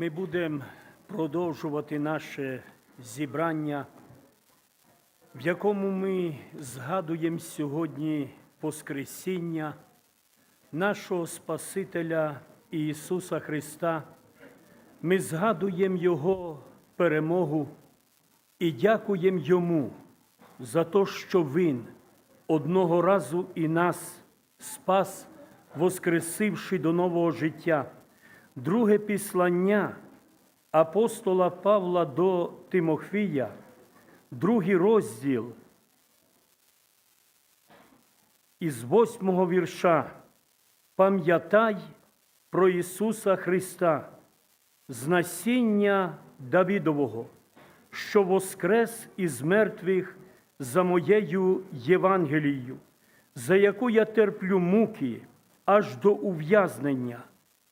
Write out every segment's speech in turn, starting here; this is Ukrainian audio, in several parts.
Ми будемо продовжувати наше зібрання, в якому ми згадуємо сьогодні Воскресіння нашого Спасителя Ісуса Христа. Ми згадуємо Його перемогу і дякуємо Йому за те, що Він одного разу і нас спас, воскресивши до нового життя. Друге післання апостола Павла до Тимофія, другий розділ із восьмого вірша. Пам'ятай про Ісуса Христа, з насіння Давідового, що воскрес із мертвих за моєю Євангелією, за яку я терплю муки аж до ув'язнення,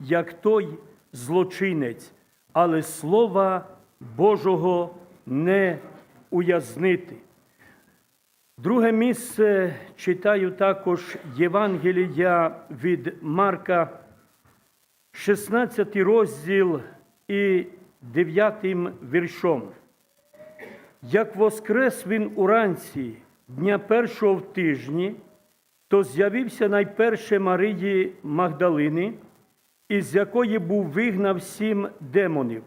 як той злочинець, але Слова Божого не уязнити. Друге місце читаю також Євангелія від Марка, 16 розділ і 9 віршом. Як воскрес він уранці дня першого в тижні, то з'явився найперше Марії Магдалини, із якої був вигнав сім демонів.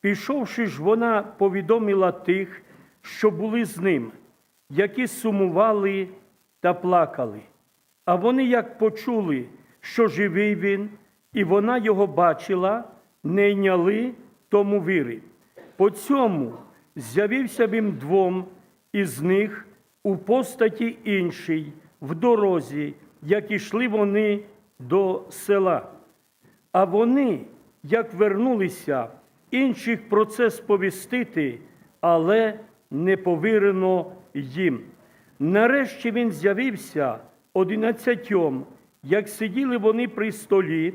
Пішовши ж, вона повідомила тих, що були з ним, які сумували та плакали. А вони, як почули, що живий він, і вона його бачила, не йняли тому віри. По цьому з'явився він двом із них у постаті іншій, в дорозі, як ішли вони до села. А вони, як вернулися, інших про це сповістити, але не повірено їм. Нарешті він з'явився одинадцятьом, як сиділи вони при столі,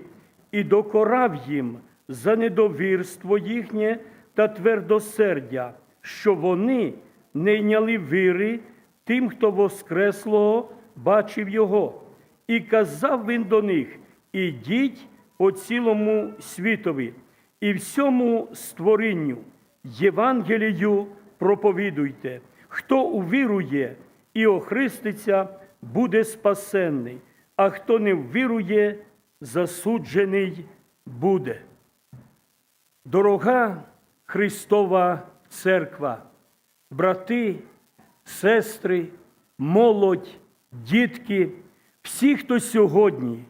і докорав їм за недовірство їхнє та твердосердя, що вони не йняли віри тим, хто воскреслого бачив його. І казав він до них: ідіть по цілому світові і всьому створінню, Євангелію проповідуйте. Хто увірує і охриститься, буде спасенний, а хто не ввірує, засуджений буде. Дорога Христова Церква, брати, сестри, молодь, дітки, всі, хто сьогодні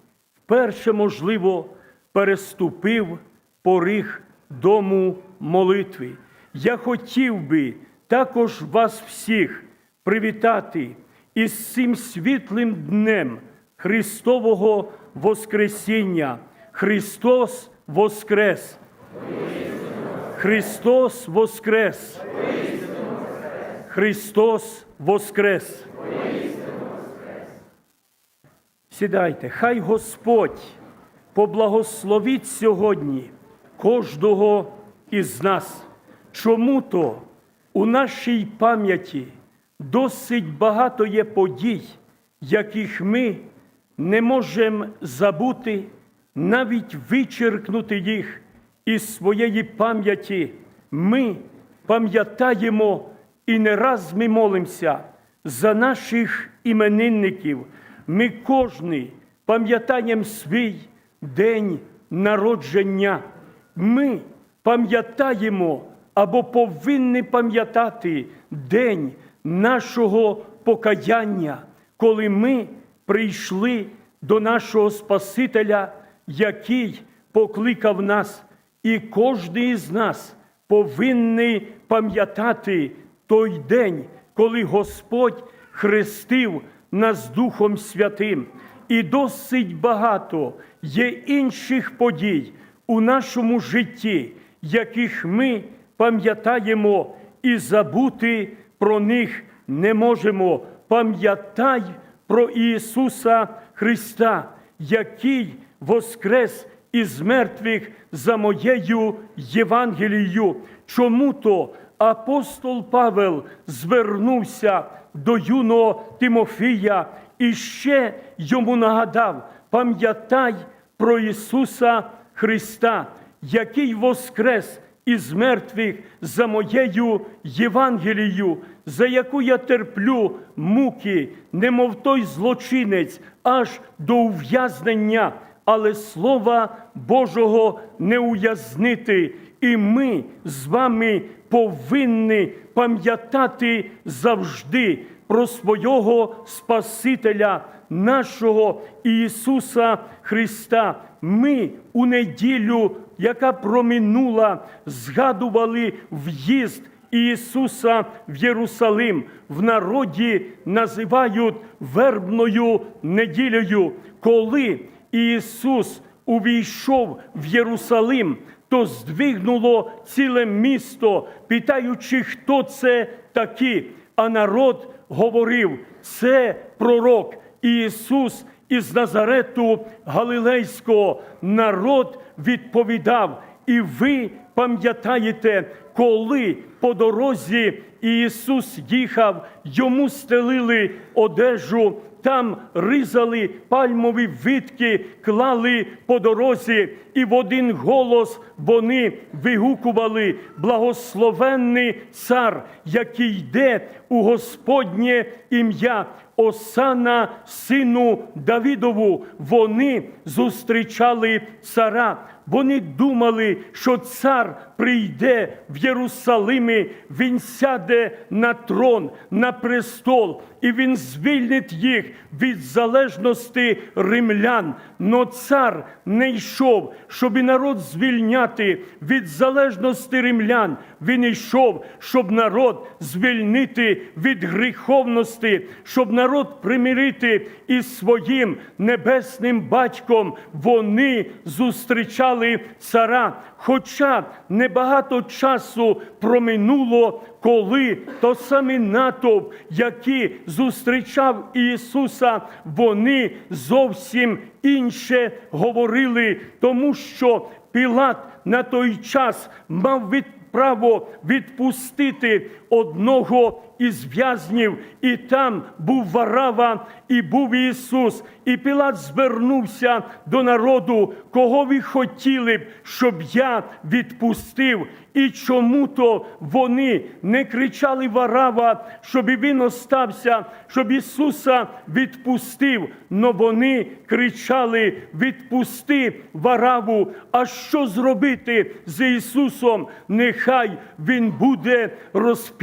вперше, можливо, переступив поріг дому молитви. Я хотів би також вас всіх привітати із цим світлим днем Христового Воскресіння. Христос Воскрес! Христос Воскрес! Христос Воскрес! Сідайте, хай Господь поблагословить сьогодні кожного із нас. Чому то у нашій пам'яті досить багато є подій, яких ми не можемо забути, навіть вичеркнути їх із своєї пам'яті. Ми пам'ятаємо і не раз ми молимося за наших іменинників. Ми кожний пам'ятаємо свій день народження. Ми пам'ятаємо або повинні пам'ятати день нашого покаяння, коли ми прийшли до нашого Спасителя, який покликав нас, і кожен із нас повинний пам'ятати той день, коли Господь хрестив нас Духом Святим. І досить багато є інших подій у нашому житті, яких ми пам'ятаємо і забути про них не можемо. Пам'ятай про Ісуса Христа, який воскрес із мертвих за моєю Євангелією. Чому то апостол Павел звернувся до юного Тимофія і ще йому нагадав: пам'ятай про Ісуса Христа, який воскрес із мертвих за моєю Євангелією, за яку я терплю муки, немов той злочинець, аж до ув'язнення, але слова Божого не уязнити. І ми з вами повинні пам'ятати завжди про свого Спасителя, нашого Ісуса Христа. Ми у неділю, яка проминула, згадували в'їзд Ісуса в Єрусалим. В народі називають вербною неділею, коли Ісус увійшов в Єрусалим, то здвигнуло ціле місто, питаючи, хто це такі. А народ говорив: це пророк Ісус із Назарету Галилейського. Народ відповідав, і ви пам'ятаєте, коли по дорозі Ісус їхав, йому стелили одежу, там ризали пальмові витки, клали по дорозі, і в один голос вони вигукували благословенний цар, який йде у Господнє ім'я. Осана, сину Давідову, вони зустрічали цара. Вони думали, що цар прийде в Єрусалимі, він сяде на трон, на престол, і він звільнить їх від залежності римлян. Но цар не йшов, щоб і народ звільняти від залежності римлян. Він йшов, щоб народ звільнити від гріховності, щоб народ примирити із своїм небесним батьком. Вони зустрічали цара. Хоча небагато часу проминуло, коли то саме натовп, який зустрічав Ісуса, вони зовсім інше говорили, тому що Пілат на той час мав від право відпустити одного із в'язнів, і там був Варава, і був Ісус. І Пілат звернувся до народу, кого ви хотіли б, щоб я відпустив. І чому то вони не кричали Варава, щоб він остався, щоб Ісуса відпустив. Но вони кричали: відпусти Вараву. А що зробити з Ісусом? Нехай Він буде розп'ятий.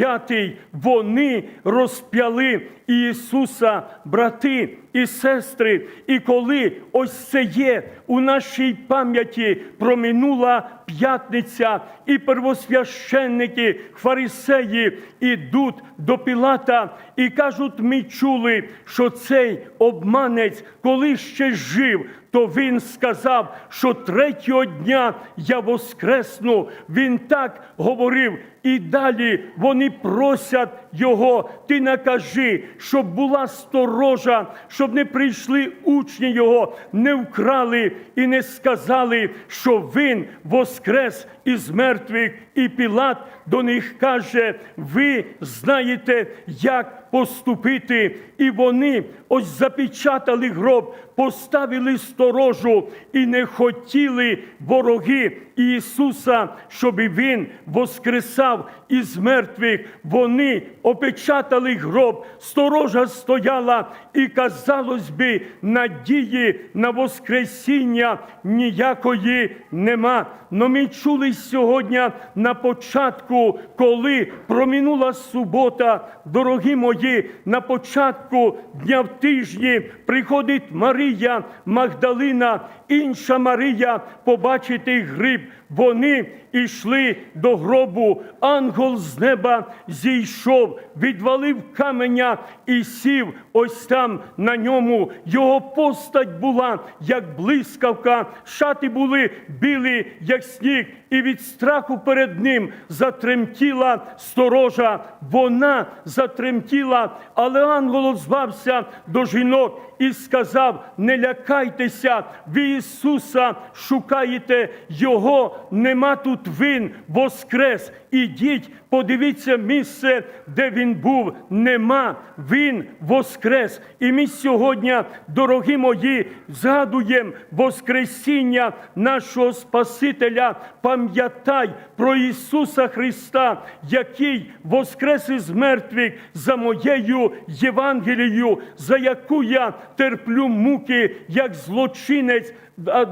Вони розп'яли Ісуса, брати і сестри. І коли ось це є у нашій пам'яті проминула п'ятниця, і первосвященники, фарисеї ідуть до Пілата і кажуть: ми чули, що цей обманець, коли ще жив, то він сказав, що третього дня я воскресну. Він так говорив. І далі вони просять його, ти накажи, щоб була сторожа, щоб не прийшли учні його, не вкрали і не сказали, що він воскрес із мертвих. І Пілат до них каже: ви знаєте, як поступити. І вони ось запечатали гроб, поставили сторожу і не хотіли вороги Ісуса, щоб він воскресав із мертвих. Вони опечатали гроб, сторожа стояла, і казалось би, надії на Воскресіння ніякої нема. Но ми чули сьогодні на початку, коли проминула субота, дорогі мої, на початку дня в тижні приходить Марія Магдалина, інша Марія побачити гриб. Вони йшли до гробу. Ангел з неба зійшов, відвалив каменя і сів ось там на ньому. Його постать була, як блискавка, шати були білі, як сніг, і від страху перед ним затремтіла сторожа. Вона затремтіла, але ангел озвався до жінок і сказав: Не лякайтеся, ви Ісуса шукаєте, Його нема тут він воскрес. Ідіть, подивіться місце, де він був. Нема, він воскрес. І ми сьогодні, дорогі мої, згадуємо Воскресіння нашого Спасителя. Пам'ятай про Ісуса Христа, який воскрес із мертвих за моєю Євангелією, за яку я терплю муки, як злочинець.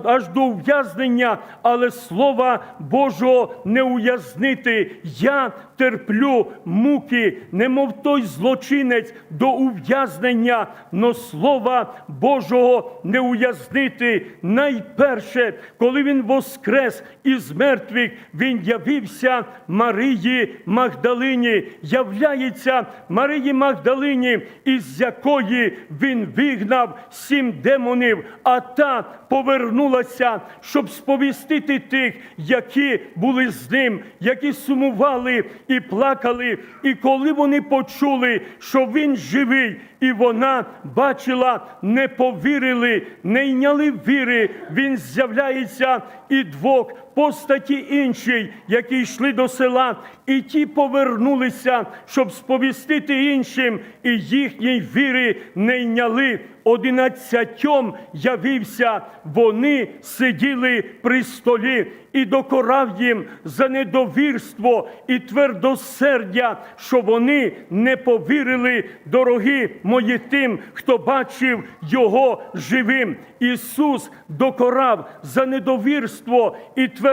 Аж до ув'язнення, але слова Божого не уязнити. Я терплю муки, немов той злочинець до ув'язнення, но слова Божого не уязнити. Найперше, коли він воскрес із мертвих, він явився Марії Магдалині, являється Марії Магдалині, із якої він вигнав сім демонів, а та повернулася, щоб сповістити тих, які були з ним, які сумували і плакали. І коли вони почули, що він живий, і вона бачила, не повірили, не йняли віри. Він з'являється і двох постаті іншій, які йшли до села, і ті повернулися, щоб сповістити іншим, і їхньої віри не йняли. Одинадцятьом явився, вони сиділи при столі і докорав їм за недовірство і твердосердя, що вони не повірили, дорогі мої тим, хто бачив його живим. Ісус докорав за недовірство і твердосердя,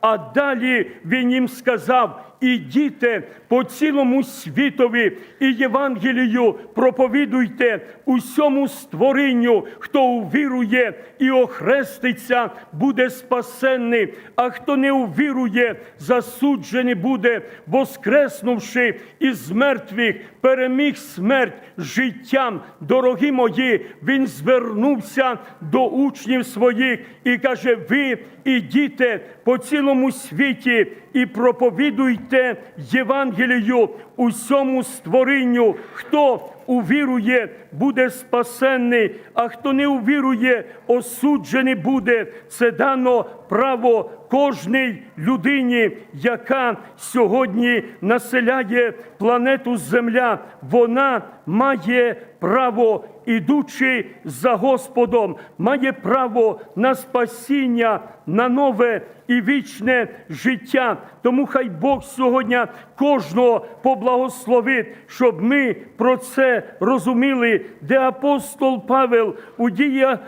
а далі Він їм сказав. Ідіте по цілому світові і Євангелію проповідуйте усьому створінню, хто увірує і охреститься, буде спасенний, а хто не увірує, засуджений буде, воскреснувши із мертвих, переміг смерть життям. Дорогі мої, він звернувся до учнів своїх і каже: Ви ідіте по цілому світі і проповідуйте Євангелію усьому створінню. Хто увірує, буде спасенний, а хто не увірує, осуджений буде. Це дано право кожній людині, яка сьогодні населяє планету Земля. Вона має право, ідучи за Господом, має право на спасіння, на нове і вічне життя. Тому хай Бог сьогодні кожного поблагословить, щоб ми про це розуміли, де апостол Павел у дія,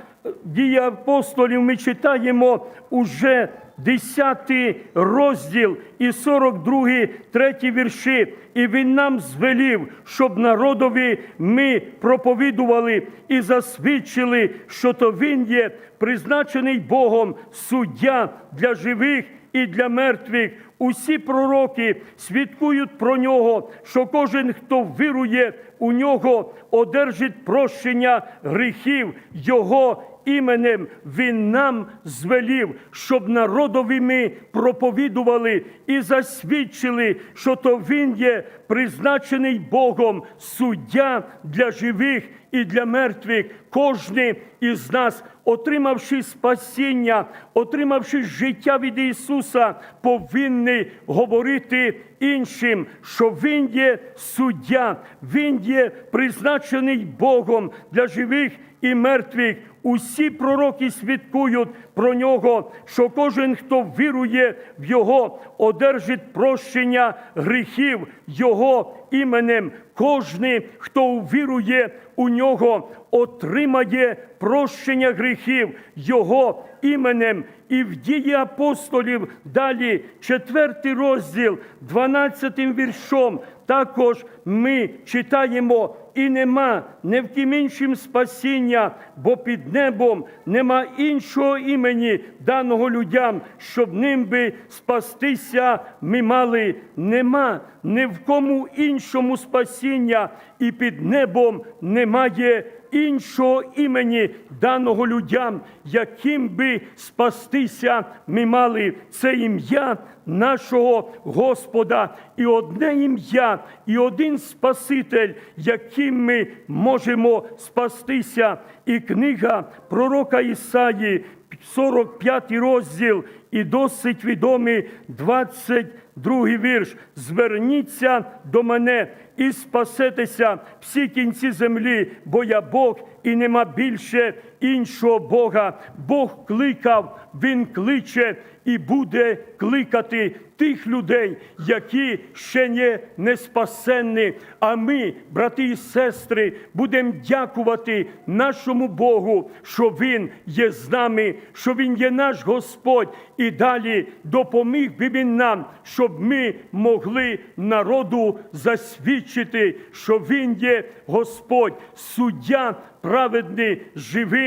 дії апостолів ми читаємо уже 10 розділ і 42, 3 вірші. І він нам звелів, щоб народові ми проповідували і засвідчили, що то він є призначений Богом суддя для живих і для мертвих. Усі пророки свідкують про нього, що кожен, хто вірує у нього, одержить прощення гріхів Його іменем. Він нам звелів, щоб народові ми проповідували і засвідчили, що то він є призначений Богом суддя для живих і для мертвих. Кожний із нас, отримавши спасіння, отримавши життя від Ісуса, повинні говорити іншим, що Він є суддя, Він є призначений Богом для живих і мертвих. Усі пророки свідкують про нього, що кожен, хто вірує в Його, одержить прощення гріхів Його іменем. Кожний, хто увірує у нього, отримає прощення гріхів Його іменем. І в дії апостолів далі, четвертий розділ, 12 віршом, також ми читаємо, і нема не в ким іншим спасіння, бо під небом нема іншого імені, даного людям, щоб ним би спастися ми мали. Нема ні в кому іншому спасіння, і під небом немає іншого імені, даного людям, яким би спастися ми мали це ім'я нашого Господа, і одне ім'я, і один Спаситель, яким ми можемо спастися. І книга пророка Ісаї, 45 розділ, і досить відомий 22 вірш. Зверніться до мене і спасетеся всі кінці землі, бо я Бог і нема більше іншого Бога. Бог кликав, Він кличе і буде кликати тих людей, які ще не, не спасенні. А ми, брати і сестри, будемо дякувати нашому Богу, що Він є з нами, що Він є наш Господь, і далі допоміг би Він нам, щоб ми могли народу засвідчити, що Він є Господь, суддя праведний,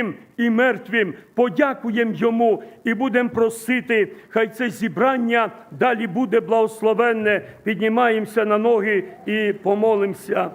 живим і мертвим. Подякуємо йому і будемо просити, хай це зібрання далі буде благословенне. Піднімаємося на ноги і помолимося.